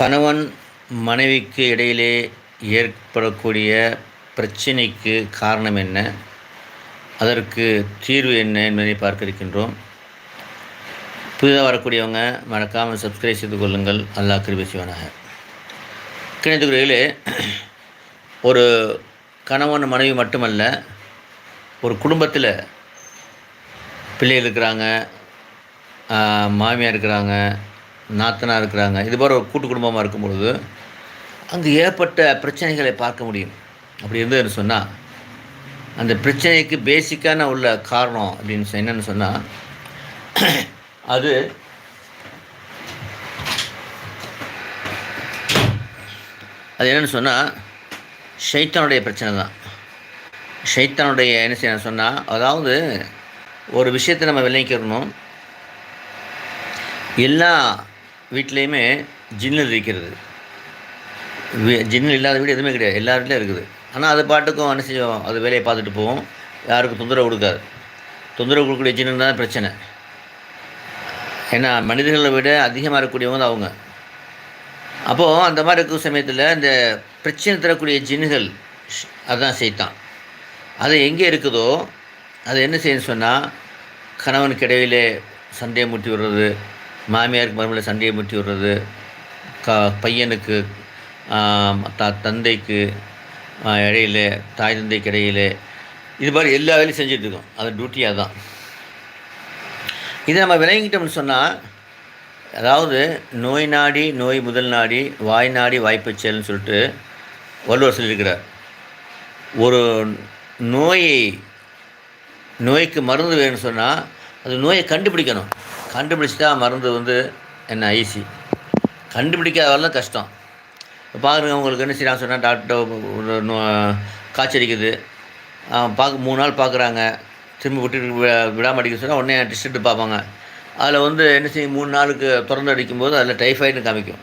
கணவன் மனைவிக்கு இடையிலே ஏற்படக்கூடிய பிரச்சினைக்கு காரணம் என்ன? அதற்கு தீர்வு என்ன என்பதை பார்க்க இருக்கின்றோம் புதிதாக வரக்கூடியவங்க மறக்காமல் சப்ஸ்கிரைப் செய்து கொள்ளுங்கள். அல்லாஹ் கிருபி செய்வானாக. கிணத்துக்குறையிலே ஒரு கணவன் மனைவி மட்டுமல்ல ஒரு குடும்பத்தில் பிள்ளைகள் இருக்கிறாங்க மாமியார் இருக்கிறாங்க நாத்தனாக இருக்கிறாங்க. இது போல ஒரு கூட்டு குடும்பமாக இருக்கும் பொழுது அங்கு ஏற்பட்ட பிரச்சனைகளை பார்க்க முடியும். அப்படி இருந்ததுன்னு சொன்னால் அந்த பிரச்சனைக்கு பேசிக்கான உள்ள காரணம் அப்படின்னு என்னன்னு சொன்னால் அது அது என்னன்னு சொன்னால் ஷைத்தானுடைய பிரச்சனை தான். ஷைத்தானுடைய என்ன செய்ய சொன்னால் அதாவது ஒரு விஷயத்தை நம்ம விளங்கிக்கிறணும் எல்லா வீட்லேயுமே ஜின்னல் இருக்கிறது. ஜின்னல் இல்லாத வீடு எதுவுமே கிடையாது. எல்லா வீட்லையும் இருக்குது. ஆனால் அது பாட்டுக்கும் என்ன செய்யும் அது வேலையை பார்த்துட்டு போகும் யாருக்கும் தொந்தரவு கொடுக்காது. தொந்தரவு கொடுக்கக்கூடிய ஜின்னல் தான் பிரச்சனை. ஏன்னா மனிதர்களை விட அதிகமாக இருக்கக்கூடியவங்க தான் அவங்க. அப்போது அந்த மாதிரி இருக்கிற சமயத்தில் இந்த பிரச்சனை தரக்கூடிய ஜின்னுகள் ஷ்- அதான் செய்தான் அது எங்கே இருக்குதோ அது என்ன செய்யணும்னு சொன்னால் கணவனுக்கு இடையிலே சண்டையை முட்டி விடுறது மாமியாருக்கு மறுமையில் சண்டையை முட்டி விடுறது க பையனுக்கு த தந்தைக்கு ஆ, இடையில தாய் தந்தைக்கு இடையில இது மாதிரி எல்லா வேலையும் செஞ்சிட்ருக்கோம் இருக்கோம். அது டியூட்டியாக தான் இதை நம்ம விளங்கிட்டோம்னு சொன்னால் அதாவது நோய் நாடி நோய் முதல் நாடி வாய் நாடி வாய்ப்பு செயல்னு சொல்லிட்டு வள்ளுவர் சொல்லியிருக்கிறார். ஒரு நோயை நோய்க்கு மருந்து வேணும்னு சொன்னால் அது நோயை கண்டுபிடிக்கணும். கண்டுபிடிச்சிட்டா மருந்து வந்து என்ன ஈஸி கண்டுபிடிக்காத வரலாம் கஷ்டம். இப்போ பாருங்க உங்களுக்கு என்ன செய்யறாங்க சொன்னால் டாக்டர் காய்ச்சடிக்குது பார்க்க மூணு நாள் பார்க்குறாங்க திரும்பி விட்டு விடா- அடிக்க சொன்னால் உடனே டெஸ்ட் எடுத்து பார்ப்பாங்க. அதில் வந்து என்ன செய்யும் மூணு நாளுக்கு திறந்து அடிக்கும்போது அதில் டைஃபாய்டுன்னு காமிக்கும்.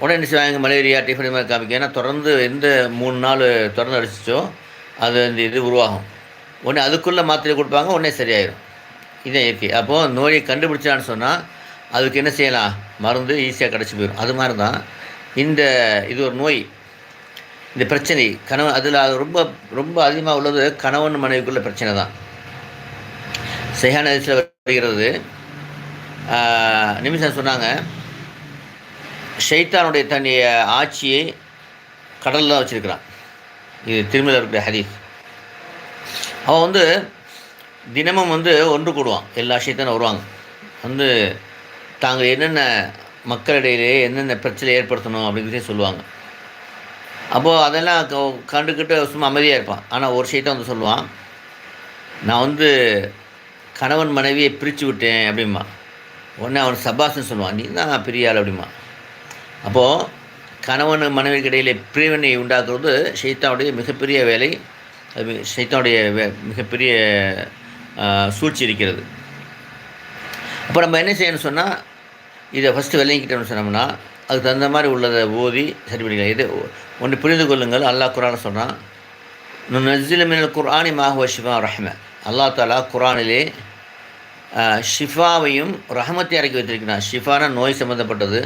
உடனே என்ன செய்வாங்க மலேரியா டைஃபாய்டு மாதிரி காமிக்கும். ஏன்னா தொடர்ந்து எந்த மூணு நாள் திறந்து அடிச்சிச்சோ அது இந்த இது உருவாகும். உடனே அதுக்குள்ளே மாத்திரை கொடுப்பாங்க உடனே சரியாயிடும் இதான் இயற்கை அப்போது நோயை கண்டுபிடிச்சான்னு சொன்னால் அதுக்கு என்ன செய்யலாம்? மருந்து ஈஸியாக கிடச்சி போயிடும் அது மாதிரி தான் இந்த இது ஒரு நோய். இந்த பிரச்சனை கணவன் அதில் ரொம்ப ரொம்ப அதிகமாக உள்ளது கணவன் மனைவிக்குள்ள பிரச்சனை தான். சரியான அதிசயில் வருகிறது. நிமிஷம் சொன்னாங்க. ஷைத்தானுடைய தன்னுடைய ஆட்சியை கடலில் தான் வச்சுருக்கிறான். இது திருமலை இருக்கிற ஹதீஸ். அவன் வந்து தினமும் வந்து ஒன்று கூடுவான். எல்லா விஷயத்தையும் வருவாங்க. வந்து தாங்கள் என்னென்ன மக்களிடையிலே என்னென்ன பிரச்சனை ஏற்படுத்தணும் அப்படிங்கிறதே சொல்லுவாங்க. அப்போது அதெல்லாம் க- கண்டுக்கிட்டு சும்மா அமைதியாக இருப்பான். ஆனால் ஒரு விஷயத்த வந்து சொல்லுவான். நான் வந்து கணவன் மனைவியை பிரித்து விட்டேன் அப்படிமா உடனே அவன் சபாஸ்ன்னு சொல்லுவான். நீ தான் பெரிய ஆள் அப்படிம்பா. அப்போது கணவன் மனைவிக்கு இடையிலே பிரிவினை உண்டாக்குறது ஷைத்தானுடைய மிகப்பெரிய வேலை. அது ஷைத்தானுடைய வே- மிகப்பெரிய சூழ்ச்சி இருக்கிறது. அப்போ நம்ம என்ன செய்யணும்னு சொன்னால் இதை ஃபஸ்ட்டு விளங்கிக்கிட்டோம்னு சொன்னோம்னா அதுக்கு தகுந்த மாதிரி உள்ளதை ஓதி சரி பண்ணிக்கலாம். இது ஒன்று புரிந்து கொள்ளுங்கள். அல்லாஹ் குரானை சொன்னால் நஸ்ஸில மினல் குரானி மாஹுவ ஷிஃபா ரஹ்ம. அல்லாஹ் தாலா குரானிலே ஷிஃபாவையும் ரஹமத்தை இறக்கி வைத்திருக்கிறான். ஷிஃபானா நோய் சம்மந்தப்பட்டது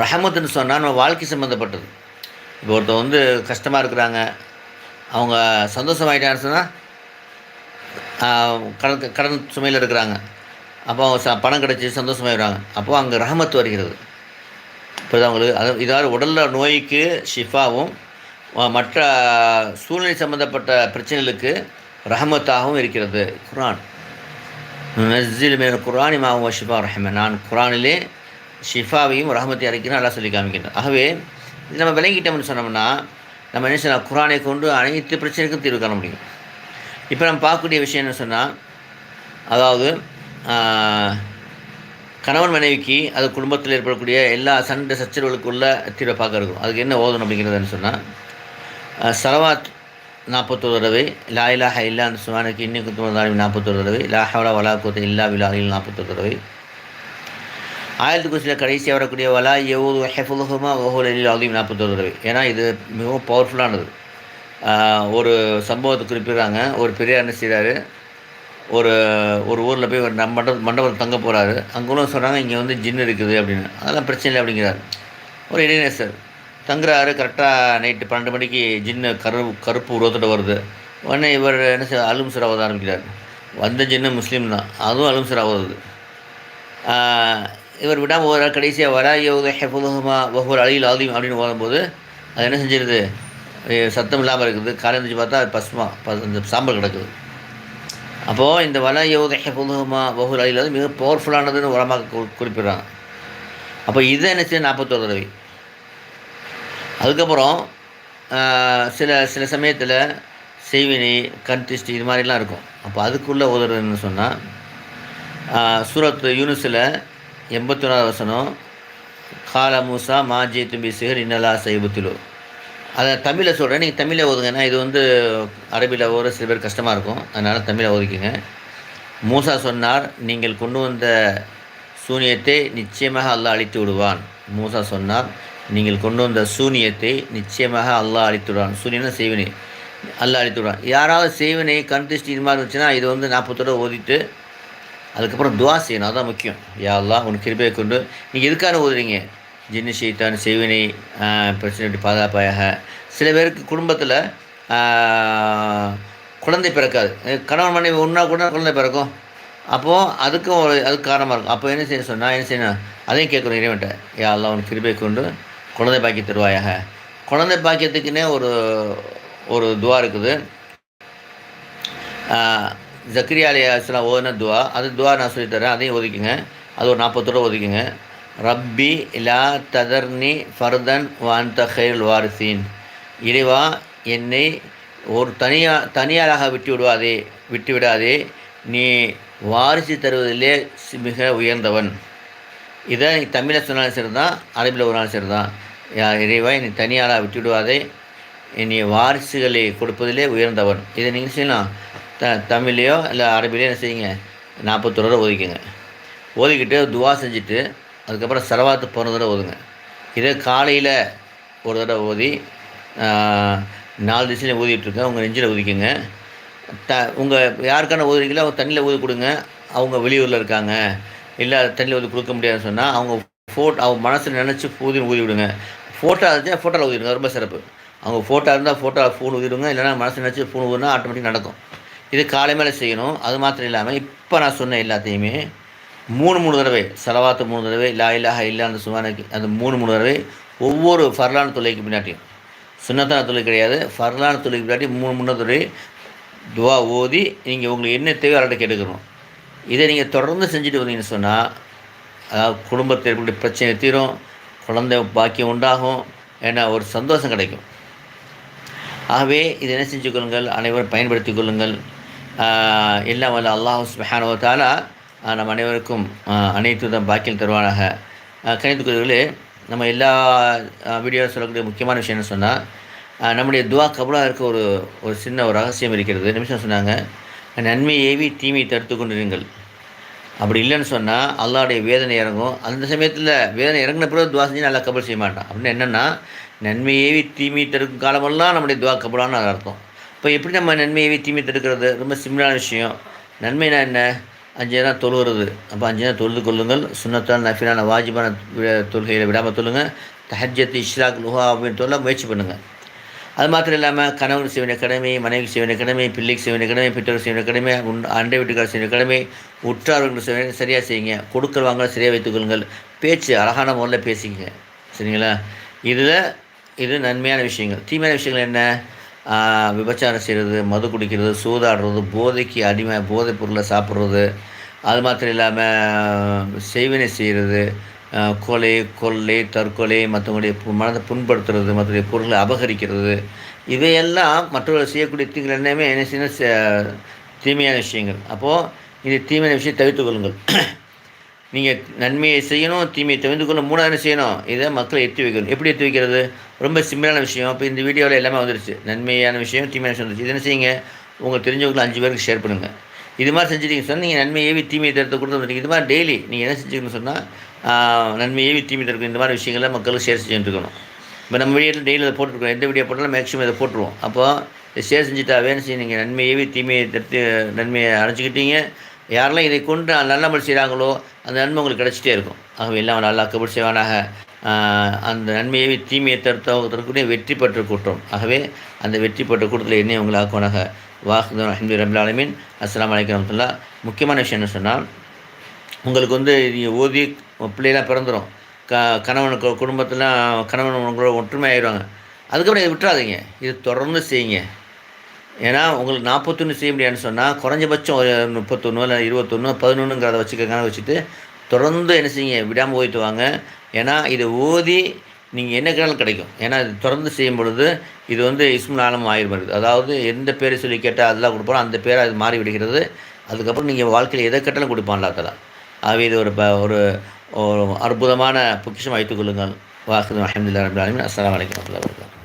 ரஹமத்துன்னு சொன்னால் நம்ம வாழ்க்கை சம்மந்தப்பட்டது இப்போ ஒருத்தர் வந்து கஷ்டமாக இருக்கிறாங்க. அவங்க சந்தோஷமாயிட்டான்னு சொன்னால் கடன் கடன் சுமையில் இருக்கிறாங்க. அப்போ அவங்க ச பணம் கிடச்சி சந்தோஷமாயிடுறாங்க. அப்போது அங்கே ரஹமத் வருகிறது. இப்போ அவங்களுக்கு அது இதாவது உடலில் நோய்க்கு ஷிஃபாவும் மற்ற சூழ்நிலை சம்மந்தப்பட்ட பிரச்சனைகளுக்கு ரஹமத்தாகவும் இருக்கிறது. குரான் நஸ்ஸில் மேல் குரானி மாவும் ஷிஃபா ரஹம நான் குரானிலே ஷிஃபாவையும் ரஹமத்தை இறக்கிறேன் நல்லா சொல்லி காமிக்கின்றேன். ஆகவே இது நம்ம விளங்கிட்டோம்னு சொன்னோம்னா நம்ம என்ன செய்யலாம்? குரானை கொண்டு அனைத்து பிரச்சனைக்கும் தீர்வு காண முடியும். இப்போ நம்ம பார்க்கக்கூடிய விஷயம் என்ன சொன்னால் அதாவது கணவன் மனைவிக்கு அது குடும்பத்தில் ஏற்படக்கூடிய எல்லா சண்டை சச்சரவுகளுக்குள்ள தீர்வை பார்க்க இருக்கும் அதுக்கு என்ன ஓதணும் அப்படிங்கிறதுன்னு சொன்னால் சலவாத் நாற்பத்தொரு தடவை லா இலாஹ இல்லா அந்த சுவானுக்கு இன்னும் குத்துமதாலும் நாற்பத்தொரு தடவை லா ஹவலா வலா குத்த இல்லா விலாஹில் நாற்பத்தொரு தடவை. ஆயிரத்து குசியில் கடைசியாக வரக்கூடிய வலா எவ்வளோ ஹெஃபுலுஹமா ஓஹோல் அதையும் நாற்பத்தொரு தடவை. ஏன்னா இது மிகவும் பவர்ஃபுல்லானது ஒரு சம்பவத்தை குறிப்பிடுறாங்க. ஒரு பெரியார் என்ன செய்கிறாரு ஒரு ஒரு ஊரில் போய் ஒரு நம்ம மண்டபம் மண்டபத்தில் தங்க போகிறாரு அங்கே உள்ள சொல்கிறாங்க இங்கே வந்து ஜின் இருக்குது அப்படின்னு. அதெல்லாம் பிரச்சனை இல்லை அப்படிங்கிறார். ஒரு இளைஞர் தங்குறாரு. கரெக்டாக நைட்டு பன்னெண்டு மணிக்கு ஜின்னு கரு கருப்பு உருவத்தோட வருது. உடனே இவர் என்ன செய்ய அலும் சிராவத ஆரம்பிக்கிறார். வந்த ஜின்னு முஸ்லீம் தான். அதுவும் அலும் சிராவது இவர் விடாமல் ஒரு கடைசியாக வரா யோக ஹெஃபுலுமா ஒவ்வொரு அழியில் ஆதியும் அப்படின்னு ஓதும்போது அது என்ன செஞ்சிருது? சத்தம் இல்லாமல் இருக்குது. காலையில் எழுந்திரிச்சு பார்த்தா அது பஸ்மா ப- இந்த சாம்பல் கிடக்குது. அப்போது இந்த வல யோக பகுல் ஒவ்வொரு அழியில் மிக பவர்ஃபுல்லானதுன்னு உரமாக கு- குறிப்பிடுறாங்க. அப்போ இதை என்ன செய்ய? நாற்பத்தோரு தடவை. அதுக்கப்புறம் சில சில சமயத்தில் செய்வினை கண் திஷ்டி இது மாதிரிலாம் இருக்கும். அப்போ அதுக்குள்ளே உதவுறதுன்னு சொன்னால் சூரத் யூனிஸில் எண்பத்தொன்னாவது வசனம் கால மூசா மாஜி தும்பி சிகர் இன்னலா சைபுத்திலு. அதை தமிழில் சொல்கிறேன் நீங்கள் தமிழில் ஓதுங்கன்னா இது வந்து அரபியில் ஓர சில பேர் கஷ்டமாக இருக்கும். அதனால் தமிழை ஓதிக்குங்க மூசா சொன்னார் நீங்கள் கொண்டு வந்த சூனியத்தை நிச்சயமாக அல்லாஹ் அழித்து விடுவான். மூசா சொன்னார் நீங்கள் கொண்டு வந்த சூனியத்தை நிச்சயமாக அல்லாஹ் அழித்து விடுவான். சூனியனை செய்வினை. அல்லாஹ் அழித்து விடுவான். யாராவது செய்வினை கண் திருஷ்டி இது மாதிரி இருந்துச்சுன்னா இது வந்து நாற்பத்தோட ஓதிட்டு அதுக்கப்புறம் துவா செய்யணும். அதுதான் முக்கியம். யா அல்லாஹ் உன் கிருபையை கொண்டு நீங்கள் எதுக்கான ஓதுறீங்க? ஜின்னு ஷெய்தான் செய்வினை பிரச்சனை பாதுகாப்பாயாக. சில பேருக்கு குடும்பத்தில் குழந்தை பிறக்காது. கணவன் மனைவி ஒன்றா கூட குழந்தை பிறக்கும். அப்போது அதுக்கும் ஒரு அதுக்கு காரணமாக இருக்கும். அப்போ என்ன செய்ய சொன்னால் என்ன செய்யணும்? அதையும் கேட்கணும் இறைவன்ட்ட யா அல்லாஹ் உனக்கு கிருபை கொண்டு குழந்தை பாக்கி தருவாயாக. குழந்தை பாக்கியத்துக்குன்னே ஒரு ஒரு துவா இருக்குது. ஜக்ரியா அலி அஸ்லாம் ஓதுன துவா. அது துவா நான் சொல்லித்தரேன் அதையும் ஒதுக்குங்க. அது ஒரு நாற்பத்தோட ஒதுக்குங்க. ரப்பி லா ததர்னி ஃபர்தன் வாந்த ஹைல் வாரிசீன். இறைவா என்னை ஒரு தனியா தனியாராக விட்டு விடுவாதே விட்டு விடாதே நீ வாரிசு தருவதிலே மிக உயர்ந்தவன். இதை நீ தமிழில் சொன்னாலும் சரி தான் அரபியில் ஒரு நாள் சரி தான் இறைவா என்னை தனியாராக விட்டு விடுவாதே நீ வாரிசுகளை கொடுப்பதிலே உயர்ந்தவன். இதை நீங்கள் செய்யலாம்? த தமிழ்லையோ இல்லை அரபிலையோ என்ன செய்யுங்க? நாற்பத்தொரு ஒதுக்கிங்க ஒதுக்குங்க ஒதுக்கிட்டு துவா செஞ்சுட்டு அதுக்கப்புறம் செலவாத்து போன தடவை ஓதுங்க. இதே காலையில் ஒரு தடவை ஓதி நாலு திசையில் ஊதிட்டுருக்கேன் உங்கள் நெஞ்சில் ஊதிக்குங்க த உங்கள் யாருக்கான ஊதுறீங்களோ அவங்க தண்ணியில் ஊதி கொடுங்க. அவங்க வெளியூரில் இருக்காங்க. இல்லை தண்ணியில் ஊதி கொடுக்க முடியாதுன்னு சொன்னால் அவங்க ஃபோட்டோ அவங்க மனசில் நினச்சி ஊதி ஊதி விடுங்க. ஃபோட்டோ இருந்துச்சுன்னா ஃபோட்டோவில் ஊதிடுங்க ரொம்ப சிறப்பு. அவங்க ஃபோட்டோ இருந்தால் ஃபோட்டோ ஃபோன் ஊதிடுங்க இல்லைனா மனசு நினச்சி ஃபோன் ஊதுனா ஆட்டோமேட்டிக் நடக்கும். இது காலை மேலே செய்யணும். அது மாத்திரம் இல்லாமல் இப்போ நான் சொன்ன எல்லாத்தையுமே மூணு மூணு தடவை. செலவாத்து மூணு தடவை லா இல்லாஹ இல்லா அந்த சுவானுக்கு அந்த மூணு மூணு தடவை. ஒவ்வொரு ஃபர்லான தொலைக்கு பின்னாட்டியும். சுண்ணத்தான தொழில் கிடையாது. ஃபர்லான தொழிலுக்கு பின்னாடி மூணு மூணு தடவை துவா ஓதி நீங்கள் உங்களுக்கு என்ன தேவை அவர்கிட்ட கேட்டுக்கணும். இதை நீங்கள் தொடர்ந்து செஞ்சுட்டு வந்தீங்கன்னு சொன்னால் அதாவது குடும்பத்தில் இருக்கக்கூடிய பிரச்சனை தீரும் குழந்தை பாக்கியம் உண்டாகும் ஏன்னா ஒரு சந்தோஷம் கிடைக்கும். ஆகவே இதை என்ன செஞ்சு கொள்ளுங்கள்? அனைவரும் பயன்படுத்தி கொள்ளுங்கள். எல்லாம் வல்ல அல்லாஹ் சுபஹானஹு நம் அனைவருக்கும் ஆஹ் அனைத்து தான் பாக்கியம் தருவானாக. கணித்துக்குரியவர்களே நம்ம எல்லா வீடியோவில் சொல்லக்கூடிய முக்கியமான விஷயம் என்ன சொன்னால் நம்முடைய துவா கபலாக இருக்க ஒரு ஒரு சின்ன ஒரு ரகசியம் இருக்கிறது. நிமிஷம் சொன்னாங்க நன்மை ஏவி தீமையை தடுத்து கொண்டிருங்கள். அப்படி இல்லைன்னு சொன்னால் அல்லாவுடைய வேதனை இறங்கும். அந்த சமயத்தில் வேதனை இறங்கின பிறகு துவா செஞ்சு நல்லா கபல் செய்ய மாட்டான். அப்படின்னு என்னென்னா நன்மை ஏவி தீமை தடுக்கும் காலமெல்லாம் நம்முடைய துவா கபலான்னு அர்த்தம். இப்போ எப்படி நம்ம நன்மை ஏவி தீமை தடுக்கிறது? ரொம்ப சிம்பிளான விஷயம். நன்மைனா என்ன? அஞ்சு நேரம் தொழுகிறது. அப்போ அஞ்சு நேரம் தொழுது கொள்ளுங்கள். சுண்ணத்தான நஃபிலான வாஜிபான விட தொழுகையில் விடாமல் தொழுங்க. தஹஜத் இஷ்ராக் லுஹா அப்படின்னு சொல்ல முயற்சி பண்ணுங்கள் அது மாத்திரம் இல்லாமல் கணவன் செய்ய வேண்டிய கடமை மனைவி செய்ய வேண்டிய கடமை பிள்ளைக்கு செய்ய வேண்டிய கடமை பெற்றோர் செய்ய வேண்டிய கடமை உன் அண்டை வீட்டுக்காரர் செய்ய வேண்டிய கடமை உற்றார்கள் செய்ய வேண்டிய சரியாக செய்யுங்க. கொடுக்கல் வாங்க சரியாக வைத்துக்கொள்ளுங்கள் பேச்சு அழகான முறையில் பேசிக்கங்க. சரிங்களா? இதில் இது நன்மையான விஷயங்கள். தீமையான விஷயங்கள் என்ன? விபச்சாரம் செய்கிறது மது குடிக்கிறது சூதாடுறது போதைக்கு அடிமை போதைப் பொருளை சாப்பிட்றது அது மாத்திரம் இல்லாமல் செய்வினை செய்கிறது கொலை கொள்ளை தற்கொலை மற்றவங்களுடைய மனதை புண்படுத்துறது மற்றவருடைய பொருளை அபகரிக்கிறது இவையெல்லாம் மற்றவர்கள் செய்யக்கூடிய தீங்குகள் எல்லாமே என்ன செய்யணும் தீமையான விஷயங்கள். அப்போது இந்த தீமையான விஷயம் தவிர்த்து கொள்ளுங்கள். நீங்கள் நன்மையை செய்யணும் தீமையை தவிர்த்து கொண்டு மூணாவது செய்யணும்? இதை மக்களை எத்தி வைக்கணும். எப்படி எத்தி வைக்கிறது? ரொம்ப சிம்பிளான விஷயம். இப்போ இந்த வீடியோவில் எல்லாமே வந்துருச்சு. நன்மையான விஷயம் தீமையான விஷயம் வந்துருச்சு. இது என்ன செய்யுங்க? உங்களுக்கு தெரிஞ்சவங்களுக்கு அஞ்சு பேருக்கு ஷேர் பண்ணுங்கள் இது மாதிரி செஞ்சுட்டீங்க சொன்னால் நீங்கள் நன்மை ஏவி தீமையை தடுத்து கொடுத்து வந்துட்டீங்க இது மாதிரி டெய்லி நீங்கள் என்ன செஞ்சுக்கணும்னு சொன்னால் நன்மை ஏவி தீமை தடுக்கும் இந்த மாதிரி விஷயங்களை மக்களுக்கு ஷேர் செஞ்சுட்டு இருக்கணும். இப்போ நம்ம வீடியோவில் டெய்லி அதை போட்டுருக்கோம். எந்த வீடியோ போட்டாலும் மேக்ஸிமம் இதை போட்டுருவோம். அப்போ ஷேர் செஞ்சுட்டாவே என்ன செய்ய நீங்கள் நன்மையவே தீமையை தடுத்து நன்மையை அடைச்சிக்கிட்டீங்க யாரெல்லாம் இதை கொண்டு நல்லமல் செய்கிறாங்களோ அந்த நன்மை உங்களுக்கு கிடச்சிட்டே இருக்கும். ஆகவே எல்லாம் நல்லா கபூர் செய்வானாக. அந்த நன்மையை தீமையை தடுத்தவர்களுடைய வெற்றி பெற்ற கூட்டம். ஆகவே அந்த வெற்றி பெற்ற கூட்டத்தில் என்னை உங்களை ஆக்குவானாக. வாஹுதன் அஹமது ரபுல் அஸ்லாம் வலைக்கம் ரமத்துல்லா முக்கியமான விஷயம் என்ன சொன்னால் உங்களுக்கு வந்து நீங்கள் ஓதி பிள்ளைலாம் பிறந்துடும் க கணவனுக்கு குடும்பத்தில் கணவன் உங்களோட ஒற்றுமை ஆயிடுவாங்க அதுக்கப்புறம் இதை விட்டுறாதீங்க. இது தொடர்ந்து செய்யுங்க. ஏன்னா உங்களுக்கு நாற்பத்தொன்று செய்ய முடியாதுன்னு சொன்னால் குறைஞ்சபட்சம் ஒரு முப்பத்தொன்று இல்லை இருபத்தொன்று பதினொன்றுங்கிறத வச்சுக்க வச்சுட்டு தொடர்ந்து என்ன செய்யுங்க விடாமல் போயிட்டு வாங்க. ஏன்னா இதை ஓதி நீங்கள் என்ன கேட்டாலும் கிடைக்கும். ஏன்னா இது தொடர்ந்து செய்யும் பொழுது இது வந்து இஸ்முல் ஆலம் ஆயிரம் அதாவது எந்த பேரை சொல்லி கேட்டால் அதெல்லாம் கொடுப்போம் அந்த பேரை அது மாறி விடுகிறது. அதுக்கப்புறம் நீங்கள் வாழ்க்கையில் எதை கேட்டாலும் கொடுப்பான்ல அதெல்லாம் ஆகவே இது ஒரு ப ஒரு ஒரு அற்புதமான பொக்கிஷம் வைத்துக் கொள்ளுங்கள். வாக்குது அஹமதுல்லா ரபுல்லாலுமே அஸ்லாம் வலைக்கம் வரமத்துல்லாஹி